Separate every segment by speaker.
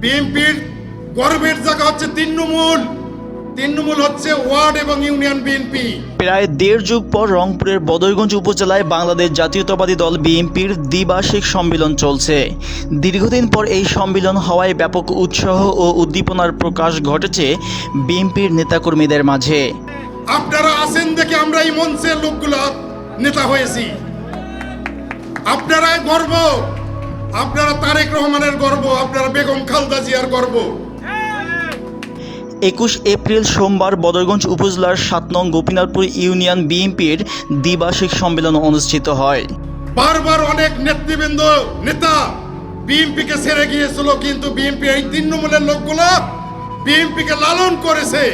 Speaker 1: বিএনপির গর্বের জায়গা হচ্ছে তৃণমূল। তৃণমূল হচ্ছে ওয়ার্ড এবং ইউনিয়ন বিএনপি।
Speaker 2: প্রায় দেড় যুগ পর রংপুরের বদরগঞ্জ উপজেলায় বাংলাদেশ জাতীয়তাবাদী দল বিএনপির দ্বিবার্ষিক সম্মেলন চলছে। দীর্ঘদিন পর এই সম্মেলন হওয়ায় ব্যাপক উৎসাহ ও উদ্দীপনার প্রকাশ ঘটেছে বিএনপির নেতাকর্মীদের মাঝে।
Speaker 1: আপনারা আছেন দেখে আমরা এই মঞ্চের লোকগুলো নেতা হয়েছি। আপনারাই গর্ব। আপনারা তারেক রহমানের গর্ব আপনারা বেগম খালদা জিয়ার গর্ব।
Speaker 2: একুশ এপ্রিল সোমবার বদরগঞ্জ উপজেলার সাত নং গোপীনাথপুর ইউনিয়ন বিএনপির দ্বিবার্ষিক সম্মেলন অনুষ্ঠিত হয়।
Speaker 1: বারবার অনেক নেতৃবৃন্দ নেতা বিএনপিকে ছেড়ে গিয়েছিল কিন্তু বিএনপি এই তৃণমূলের লোকগুলো বিএনপিকে লালন করেছে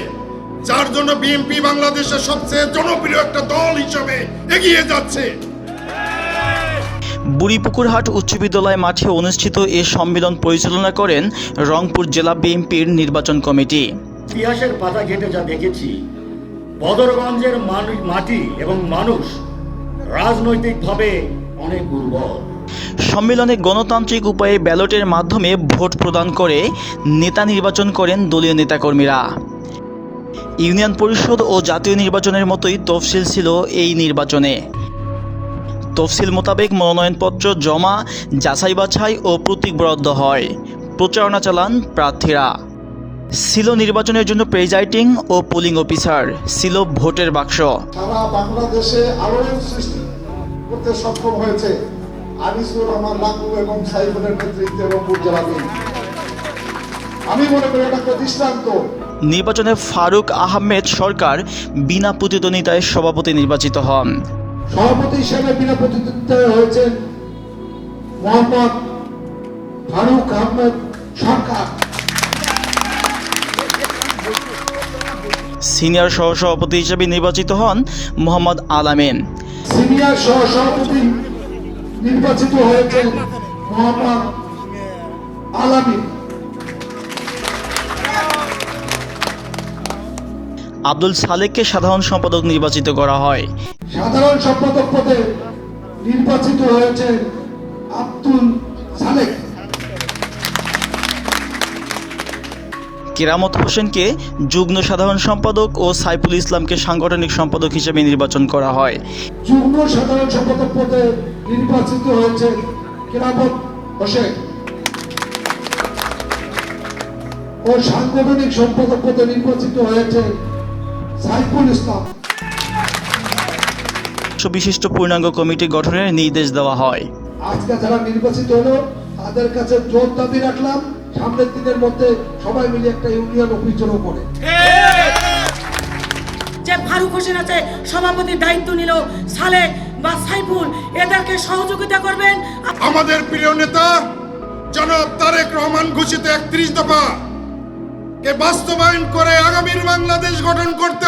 Speaker 1: যার জন্য বিএনপি বাংলাদেশের সবচেয়ে জনপ্রিয় একটা দল হিসেবে এগিয়ে যাচ্ছে।
Speaker 2: বুড়িপুকুরহাট উচ্চ বিদ্যালয় মাঠে অনুষ্ঠিত এ সম্মেলন পরিচালনা করেন রংপুর জেলা বিএনপির নির্বাচন কমিটি।
Speaker 3: ইতিহাসের পাতা ঘেটে যা দেখেছি বদরগঞ্জের মানুষ মাটি এবং মানুষ রাজনৈতিকভাবে অনেক দুর্বল
Speaker 2: সম্মেলনে গণতান্ত্রিক উপায়ে ব্যালটের মাধ্যমে ভোট প্রদান করে নেতা নির্বাচন করেন দলীয় নেতাকর্মীরা। ইউনিয়ন পরিষদ ও জাতীয় নির্বাচনের মতোই তফসিল ছিল এই নির্বাচনে। তফসিল মোতাবেক মনোনয়নপত্র জমা যাচাই বাছাই ও প্রতীক বরাদ্দ হয়। প্রচারণা চালান প্রার্থীরা। ছিল নির্বাচনের জন্য প্রেজাইডিং ও পোলিং অফিসার ছিল ভোটের বাক্স।
Speaker 4: সারা বাংলাদেশে আলোড়ন সৃষ্টি করতে সক্ষম হয়েছে আনিসুর রহমান লাকু এবং সাইফুলের নেতৃত্বে আমি মনে করি এটা দৃষ্টান্ত।
Speaker 2: নির্বাচনে ফারুক আহমেদ সরকার বিনা প্রতিদ্বন্দ্বিতায় সভাপতি নির্বাচিত হন।
Speaker 4: সভাপতি হিসেবে বিনা প্রতিদ্বন্দ্বিতায় হয়েছেন মোহাম্মদ ফারুক আহমেদ সরকার।
Speaker 2: সিনিয়র সহসভাপতি হিসেবে নির্বাচিত হন মোহাম্মদ আলামিন।
Speaker 4: সিনিয়র সহসভাপতি নির্বাচিত হয়েছেন মোহাম্মদ আলামিন।
Speaker 2: আব্দুল সালেককে সাধারণ সম্পাদক নির্বাচিত করা হয়।
Speaker 4: সাধারণ সম্পাদক পদে নির্বাচিত হয়েছে আব্দুল সালেক।
Speaker 2: কেরামত হোসেনকে যুগ্ম সাধারণ সম্পাদক ও সাইফুল ইসলামকে সাংগঠনিক সম্পাদক হিসেবে নির্বাচন করা হয়।
Speaker 4: যুগ্ম সাধারণ সম্পাদক পদে নির্বাচিত হয়েছে কেরামত হোসেন। ও সাংগঠনিক সম্পাদক পদে নির্বাচিত হয়েছে সাইফুল ইসলাম।
Speaker 2: বিশিষ্ট পূর্ণাঙ্গ কমিটি গঠনের নির্দেশ দেওয়া হয়।
Speaker 4: আজকে যারা নির্বাচিত হলো তাদের কাছে জোর দাবি রাখলাম সামনের দিনের মধ্যে সবাই মিলে একটা ইউনিয়ন অফিস জড়ো করে।
Speaker 5: যে ফারুক হোসেন আছে সভাপতির দায়িত্ব নিল সালেক বা সাইফুল এদেরকে সহযোগিতা করবেন?
Speaker 1: আমাদের প্রিয় নেতা জনাব তারেক রহমান ঘোষিত একত্রিশ দফা কে বাস্তবায়ন করে আগামীর বাংলাদেশ গঠন করতে